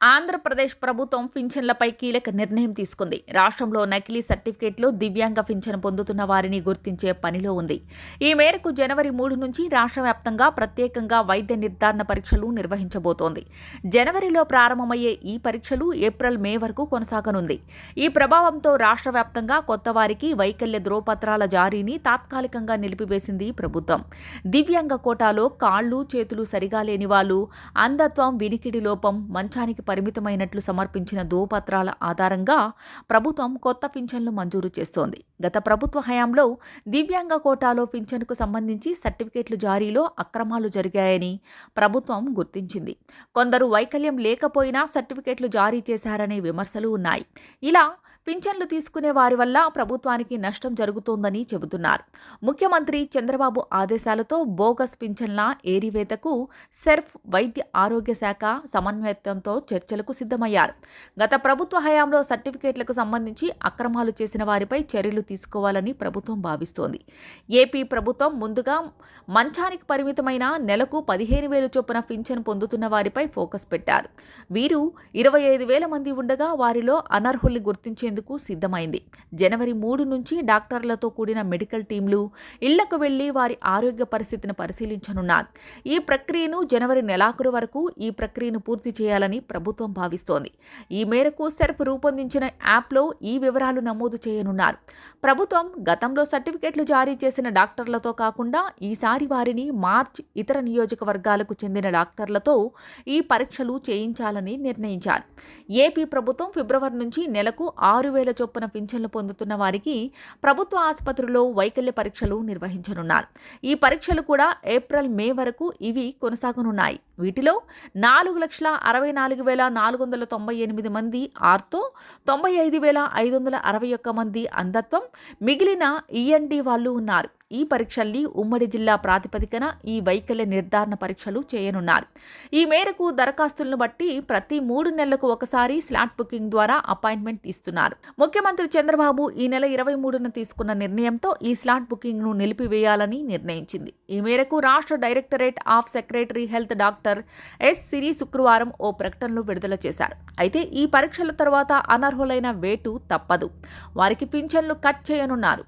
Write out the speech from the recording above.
ఆంధ్రప్రదేశ్ ప్రభుత్వం పింఛన్లపై కీలక నిర్ణయం తీసుకుంది. రాష్ట్రంలో నకిలీ సర్టిఫికేట్లు దివ్యాంగ పింఛన్ పొందుతున్న వారిని గుర్తించే పనిలో ఉంది. ఈ మేరకు జనవరి మూడు నుంచి రాష్ట్ర వ్యాప్తంగా ప్రత్యేకంగా వైద్య నిర్ధారణ పరీక్షలు నిర్వహించబోతోంది. జనవరిలో ప్రారంభమయ్యే ఈ పరీక్షలు ఏప్రిల్ మే వరకు కొనసాగనుంది. ఈ ప్రభావంతో రాష్ట్ర వ్యాప్తంగా కొత్త వారికి వైకల్య ధ్రువపత్రాల జారీని తాత్కాలికంగా నిలిపివేసింది ప్రభుత్వం. దివ్యాంగ కోటాలో కాళ్ళు చేతులు సరిగా లేని వాళ్ళు అంధత్వం వినికిడి లోపం మంచానికి పరిమితమైనట్లు సమర్పించిన ధృవపత్రాల ఆధారంగా ప్రభుత్వం కొత్త పింఛన్లు మంజూరు చేస్తోంది. గత ప్రభుత్వ హయాంలో దివ్యాంగ కోటాలో పింఛన్కు సంబంధించి సర్టిఫికేట్లు జారీలో అక్రమాలు జరిగాయని ప్రభుత్వం గుర్తించింది. కొందరు వైకల్యం లేకపోయినా సర్టిఫికేట్లు జారీ చేశారనే విమర్శలు ఉన్నాయి. ఇలా పింఛన్లు తీసుకునే వారి వల్ల ప్రభుత్వానికి నష్టం జరుగుతోందని చెబుతున్నారు. ముఖ్యమంత్రి చంద్రబాబు ఆదేశాలతో బోగస్ పింఛన్ల ఏరివేతకు సెర్ఫ్ వైద్య ఆరోగ్య శాఖ సమన్వయంతో చర్చలకు సిద్ధమయ్యారు. గత ప్రభుత్వ హయాంలో సర్టిఫికేట్లకు సంబంధించి అక్రమాలు చేసిన వారిపై చర్యలు తీసుకోవాలని ప్రభుత్వం భావిస్తోంది. ఏపీ ప్రభుత్వం ముందుగా మంచానికి పరిమితమైన నెలకు పదిహేను వేలు చొప్పున పింఛన్ పొందుతున్న వారిపై ఫోకస్ పెట్టారు. వీరు ఇరవై ఐదు వేల మంది ఉండగా వారిలో అనర్హుల్ని గుర్తించేందుకు సిద్ధమైంది. జనవరి మూడు నుంచి డాక్టర్లతో కూడిన మెడికల్ టీంలు ఇళ్ళకు వెళ్ళి వారి ఆరోగ్య పరిస్థితిని పరిశీలించనున్నారు ఈ ప్రక్రియను జనవరి నెలాఖరు వరకు ఈ ప్రక్రియను పూర్తి చేయాలని ప్రభుత్వం భావిస్తోంది. ఈ మేరకు సెర్ప్ రూపొందించిన యాప్లో ఈ వివరాలు నమోదు చేయనున్నారు. ప్రభుత్వం గతంలో సర్టిఫికెట్లు జారీ చేసిన డాక్టర్లతో కాకుండా ఈసారి వారిని మార్చ్ ఇతర నియోజకవర్గాలకు చెందిన డాక్టర్లతో ఈ పరీక్షలు చేయించాలని నిర్ణయించారు. ఏపీ ప్రభుత్వం ఫిబ్రవరి నుంచి నెలకు ఆరు ఆరు వేల చొప్పున పింఛన్లు పొందుతున్న వారికి ప్రభుత్వ ఆసుపత్రుల్లో వైకల్య పరీక్షలు నిర్వహించనున్నారు. ఈ పరీక్షలు కూడా ఏప్రిల్ మే వరకు ఇవి కొనసాగనున్నాయి. వీటిలో నాలుగు లక్షల అరవై నాలుగు వేల నాలుగు వందల తొంభై ఎనిమిది మంది ఆర్తో తొంభై ఐదు వేల ఐదు వందల అరవై ఒక్క మంది అంధత్వం మిగిలిన ఈఎన్డి వాళ్ళు ఉన్నారు. ఈ పరీక్షల్ని ఉమ్మడి జిల్లా ప్రాతిపదికన ఈ వైకల్య నిర్ధారణ పరీక్షలు చేయనున్నారు. ఈ మేరకు దరఖాస్తులను బట్టి ప్రతి మూడు నెలలకు ఒకసారి స్లాట్ బుకింగ్ ద్వారా అపాయింట్మెంట్ ఇస్తున్నారు. తీస్తున్నారు ముఖ్యమంత్రి చంద్రబాబు ఈ నెల ఇరవై మూడున తీసుకున్న నిర్ణయంతో ఈ స్లాట్ బుకింగ్ను నిలిపివేయాలని నిర్ణయించింది. ఈ మేరకు రాష్ట్ర directorate of secretary health doctor S Siri శుక్రవారం ఓ ప్రకటనలో విడుదల చేశారు. అయితే ఈ పరీక్షల తర్వాత అనర్హులైన వేటు తప్పదు. వారికి పింఛన్లు కట్ చేయనున్నారు.